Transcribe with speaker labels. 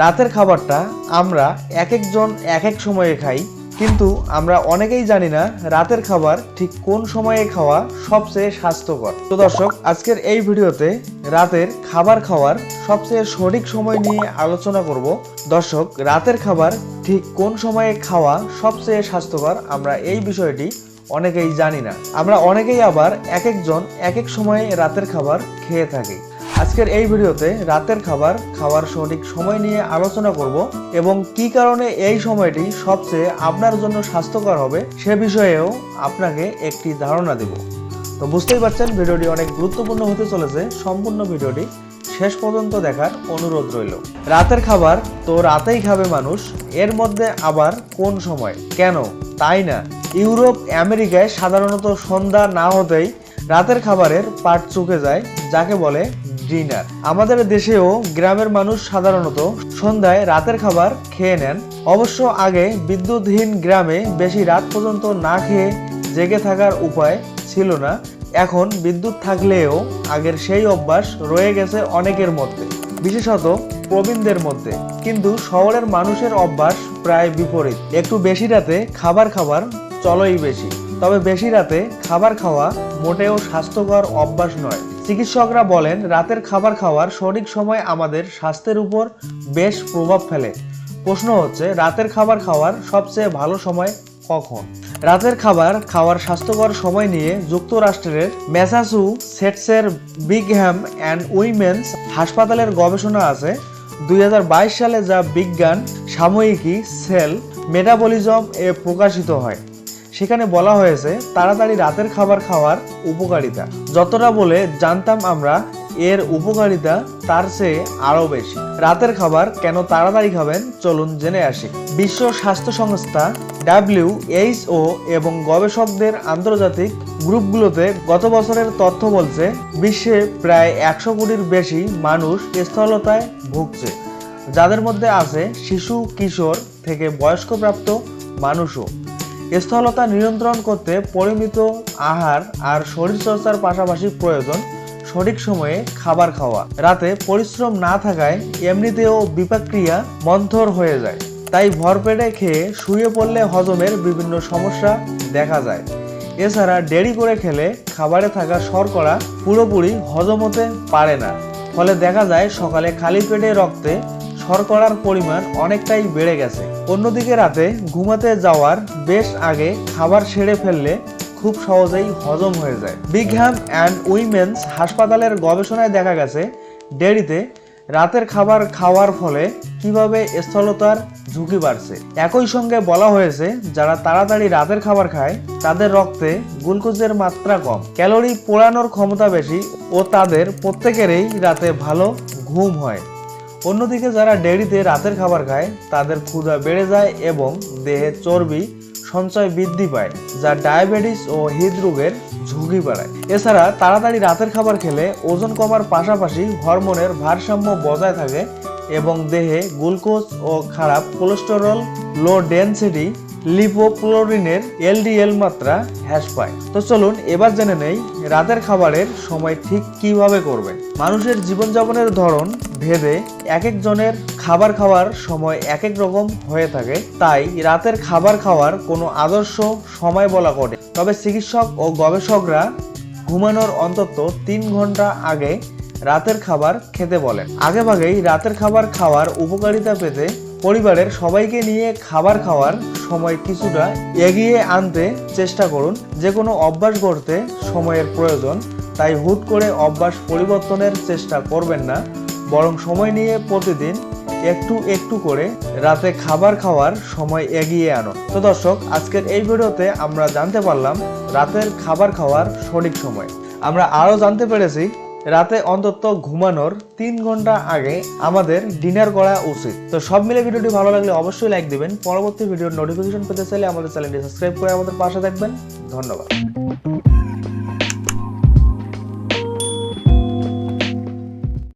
Speaker 1: রাতের খাবারটা আমরা এক একজন এক এক সময়ে খাই, কিন্তু আমরা অনেকেই জানি না রাতের খাবার ঠিক কোন সময়ে খাওয়া সবচেয়ে স্বাস্থ্যকর। তো দর্শক, আজকের এই ভিডিওতে রাতের খাবার খাওয়ার সবচেয়ে সঠিক সময় নিয়ে আলোচনা করব। দর্শক, রাতের খাবার ঠিক কোন সময়ে খাওয়া সবচেয়ে স্বাস্থ্যকর আমরা এই বিষয়টি অনেকেই জানি না। আমরা অনেকেই আবার এক একজন এক এক সময়ে রাতের খাবার খেয়ে থাকি। আজকের এই ভিডিওতে রাতের খাবার, খাওয়ার সঠিক সময় নিয়ে আলোচনা করব এবং কি কারণে এই সময়টি সবচেয়ে আপনার জন্য স্বাস্থ্যকর হবে সে বিষয়েও আপনাকে একটি ধারণা দেব। তো বুঝতেই পারছেন, ভিডিওটি অনেক গুরুত্বপূর্ণ হতে চলেছে। সম্পূর্ণ ভিডিওটি শেষ পর্যন্ত দেখার অনুরোধ রইল। রাতের খাবার তো রাতেই খাবে মানুষ, এর মধ্যে আবার কোন সময়? কেন? তাই না? ইউরোপ, আমেরিকায় সাধারণত সন্ধ্যা না হতেই রাতের খাবারের পাট চুকে যায়, যাকে বলে ডিনার। আমাদের দেশেও গ্রামের মানুষ সাধারণত সন্ধ্যায় রাতের খাবার খেয়ে নেন। অবশ্য আগে বিদ্যুৎহীন গ্রামে বেশি রাত পর্যন্ত না খেয়ে জেগে থাকার উপায় ছিল না। এখন বিদ্যুৎ থাকলেও আগের সেই অভ্যাস রয়ে গেছে অনেকের মধ্যে, বিশেষত প্রবীণদের মধ্যে। কিন্তু শহরের মানুষের অভ্যাস প্রায় বিপরীত। একটু বেশি রাতে খাবার খাবার চলই বেশি। তবে বেশি রাতে খাবার খাওয়া মোটেও স্বাস্থ্যকর অভ্যাস নয়। চিকিৎসকরা বলেন, রাতের খাবার খাওয়ার সঠিক সময় আমাদের স্বাস্থ্যের উপর বেশ প্রভাব ফেলে। প্রশ্ন হচ্ছে, রাতের খাবার খাওয়ার সবচেয়ে ভালো সময় কখন? রাতের খাবার খাওয়ার স্বাস্থ্যকর সময় নিয়ে যুক্তরাষ্ট্রের ম্যাসাচু সেটসের বিগহ্যাম অ্যান্ড উইমেন্স হাসপাতালের গবেষণা আছে দু হাজার বাইশ সালে যা বিজ্ঞান সাময়িকী সেল মেটাবলিজম এ প্রকাশিত হয়। সেখানে বলা হয়েছে, তাড়াতাড়ি রাতের খাবার খাওয়ার উপকারিতা। যতটা বলে জানতাম আমরা, এর উপকারিতা তার চেয়ে আরও বেশি। রাতের খাবার কেন তাড়াতাড়ি খাবেন? চলুন জেনে আসি। বিশ্ব স্বাস্থ্য সংস্থা ডাব্লিউ ও এবং গবেষকদের আন্তর্জাতিক গ্রুপগুলোতে গত বছরের তথ্য বলছে, বিশ্বে প্রায় একশো কোটির বেশি মানুষ স্থলতায় ভুগছে। যাদের মধ্যে আছে শিশু, কিশোর থেকে বয়স্কপ্রাপ্ত মানুষও। স্থলতা নিয়ন্ত্রণ করতে পরিমিত আহার আর শরীরচর্চার পাশাপাশি প্রয়োজন সঠিক সময়ে খাবার খাওয়া। রাতে পরিশ্রম না থাকায় এমনিতেও বিপাক্রিয়া মন্থর হয়ে যায়। তাই ভরপেটে খেয়ে শুয়ে পড়লে হজমের বিভিন্ন সমস্যা দেখা যায়। এছাড়া দেরি করে খেলে খাবারে থাকা শর্করা পুরোপুরি হজম হতে পারে না। ফলে দেখা যায় সকালে খালি পেটে রক্তে শর্করার পরিমাণ অনেকটাই বেড়ে গেছে। অন্যদিকে রাতে ঘুমাতে যাওয়ার বেশ আগে খাবার সেরে ফেললে খুব সহজেই হজম হয়ে যায়। বিগহ্যাম অ্যান্ড উইমেন্স হাসপাতালের গবেষণায় দেখা গেছে ডেরিতে রাতের খাবার খাওয়ার ফলে কীভাবে স্থলতার ঝুঁকি বাড়ছে। একই সঙ্গে বলা হয়েছে, যারা তাড়াতাড়ি রাতের খাবার খায়, তাদের রক্তে গ্লুকোজের মাত্রা কম। ক্যালোরি পোড়ানোর ক্ষমতা বেশি ও তাদের প্রত্যেকেরই রাতে ভালো ঘুম হয়। অন্যদিকে যারা ডেরিতে রাতের খাবার খায়, তাদের ক্ষুধা বেড়ে যায় এবং দেহে চর্বি সঞ্চয় বৃদ্ধি পায়, যা ডায়াবেটিস ও হৃদরোগের ঝুঁকি বাড়ায়। এছাড়া তাড়াতাড়ি রাতের খাবার খেলে ওজন কমার পাশাপাশি হরমোনের ভারসাম্য বজায় থাকে এবং দেহে গ্লুকোজ ও খারাপ কোলেস্টেরল লো ডেনসিটি লিপোপ্লোরিনের এলডিএল মাত্রা হ্রাস পায়। তো চলুন এবার জেনে নেই রাতের খাবারের সময় ঠিক কীভাবে করবেন। মানুষের জীবনযাপনের ধরন ভেদে এক একজনের খাবার খাওয়ার সময় এক এক রকম হয়ে থাকে। তাই রাতের খাবার খাওয়ার কোনো আদর্শ সময় বলা করে তবে চিকিৎসক ও গবেষকরা ঘুমানোর অন্তত তিন ঘণ্টা আগে রাতের খাবার খেতে বলেন। আগেভাগেই রাতের খাবার খাওয়ার উপকারিতা পেতে পরিবারের সবাইকে নিয়ে খাবার খাওয়ার সময় কিছুটা এগিয়ে আনতে চেষ্টা করুন। যে কোনো অভ্যাস গড়তে সময়ের প্রয়োজন, তাই হুট করে অভ্যাস পরিবর্তনের চেষ্টা করবেন না। বরং সময় নিয়ে প্রতিদিন একটু একটু করে রাতে খাবার খাওয়ার সময় এগিয়ে আনো। তো দর্শক, আজকের এই ভিডিওতে আমরা জানতে পারলাম রাতের খাবার খাওয়ার সঠিক সময়। আমরা আরও জানতে পেরেছি, রাতে অন্তত ঘুমানোর তিন ঘণ্টা আগে আমাদের ডিনার করা উচিত। তো সব মিলে ভিডিওটি ভালো লাগলে অবশ্যই লাইক দিবেন। পরবর্তী ভিডিওর নোটিফিকেশন পেতে চাইলে আমাদের চ্যানেলটি সাবস্ক্রাইব করে আমাদের পাশে থাকবেন। ধন্যবাদ।